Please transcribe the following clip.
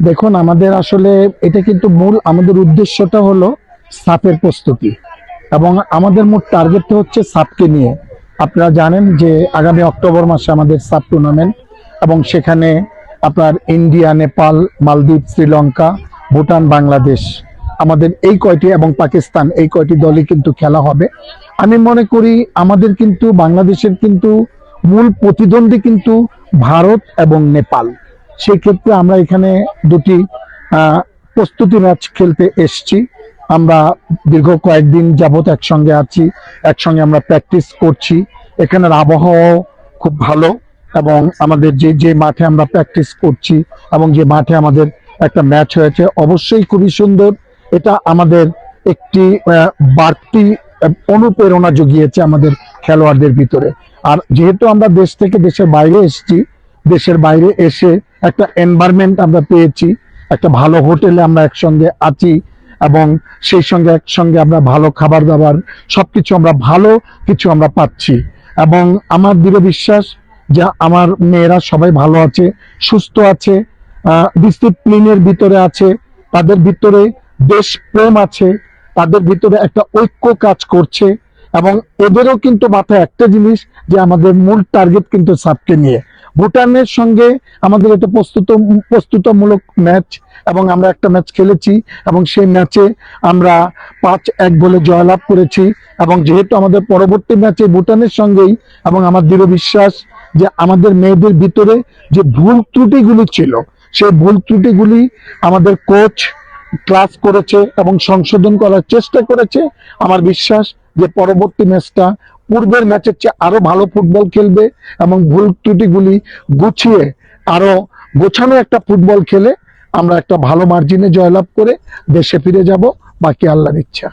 দেখুন, আমাদের আসলে এটা কিন্তু মূল, আমাদের উদ্দেশ্যটা হলো সাপের প্রস্তুতি। এবং আমাদের মোট টার্গেটটা হচ্ছে সাপকে নিয়ে। আপনারা জানেন যে আগামী অক্টোবর মাসে আমাদের সাপ টুর্নামেন্ট এবং সেখানে আপনার ইন্ডিয়া, নেপাল, মালদ্বীপ, শ্রীলঙ্কা, ভুটান, বাংলাদেশ, আমাদের এই কয়টি এবং পাকিস্তান এই কয়টি দলই কিন্তু খেলা হবে। আমি মনে করি আমাদের কিন্তু, বাংলাদেশের কিন্তু মূল প্রতিদ্বন্দ্বী কিন্তু ভারত এবং নেপাল। সেই ক্ষেত্রে আমরা এখানে দুটি প্রস্তুতি ম্যাচ খেলতে এসছি। আমরা দীর্ঘ কয়েকদিন যাবত একসঙ্গে আছি, একসঙ্গে আমরা প্র্যাকটিস করছি। এখানের আবহাওয়াও খুব ভালো এবং আমাদের যে যে মাঠে আমরা প্র্যাকটিস করছি এবং যে মাঠে আমাদের একটা ম্যাচ হয়েছে, অবশ্যই খুবই সুন্দর। এটা আমাদের একটি বাড়তি অনুপ্রেরণা জুগিয়েছে আমাদের খেলোয়াড়দের ভিতরে। আর যেহেতু আমরা দেশ থেকে দেশের বাইরে এসেছি, দেশের বাইরে এসে একটা এনভায়রনমেন্ট আমরা পেয়েছি, একটা ভালো হোটেলে আমরা একসঙ্গে আছি এবং সেই সঙ্গে একসঙ্গে আমরা ভালো খাবার দাবার সবকিছু আমরা ভালো কিছু আমরা পাচ্ছি। এবং আমার দৃঢ় বিশ্বাস যে আমার মেয়েরা সবাই ভালো আছে, সুস্থ আছে ডিসিপ্লিনের ভিতরে আছে, তাদের ভিতরে দেশপ্রেম আছে, তাদের ভিতরে একটা ঐক্য কাজ করছে এবং এদেরও কিন্তু মাথায় একটা জিনিস যে আমাদের মূল টার্গেট কিন্তু সাপকে নিয়ে। ভুটানের সঙ্গে আমাদের একটা প্রস্তুত, প্রস্তুতমূলক ম্যাচ এবং আমরা একটা ম্যাচ খেলেছি এবং সেই ম্যাচে আমরা পাঁচ এক বলে জয়লাভ করেছি এবং যেহেতু আমাদের পরবর্তী ম্যাচে ভুটানের সঙ্গেই এবং আমার দৃঢ় বিশ্বাস যে আমাদের মেয়েদের ভিতরে যে ভুল ত্রুটিগুলি ছিল, সেই ভুল ত্রুটিগুলি আমাদের কোচ ক্লাস করেছে এবং সংশোধন করার চেষ্টা করেছে। আমার বিশ্বাস যে পরবর্তী ম্যাচটা পূর্বের ম্যাচের চেয়ে আরও ভালো ফুটবল খেলবে এবং ভুল ত্রুটিগুলি গুছিয়ে আরও গোছানো একটা ফুটবল খেলে আমরা একটা ভালো মার্জিনে জয়লাভ করে দেশে ফিরে যাব। বাকি আল্লাহর ইচ্ছা।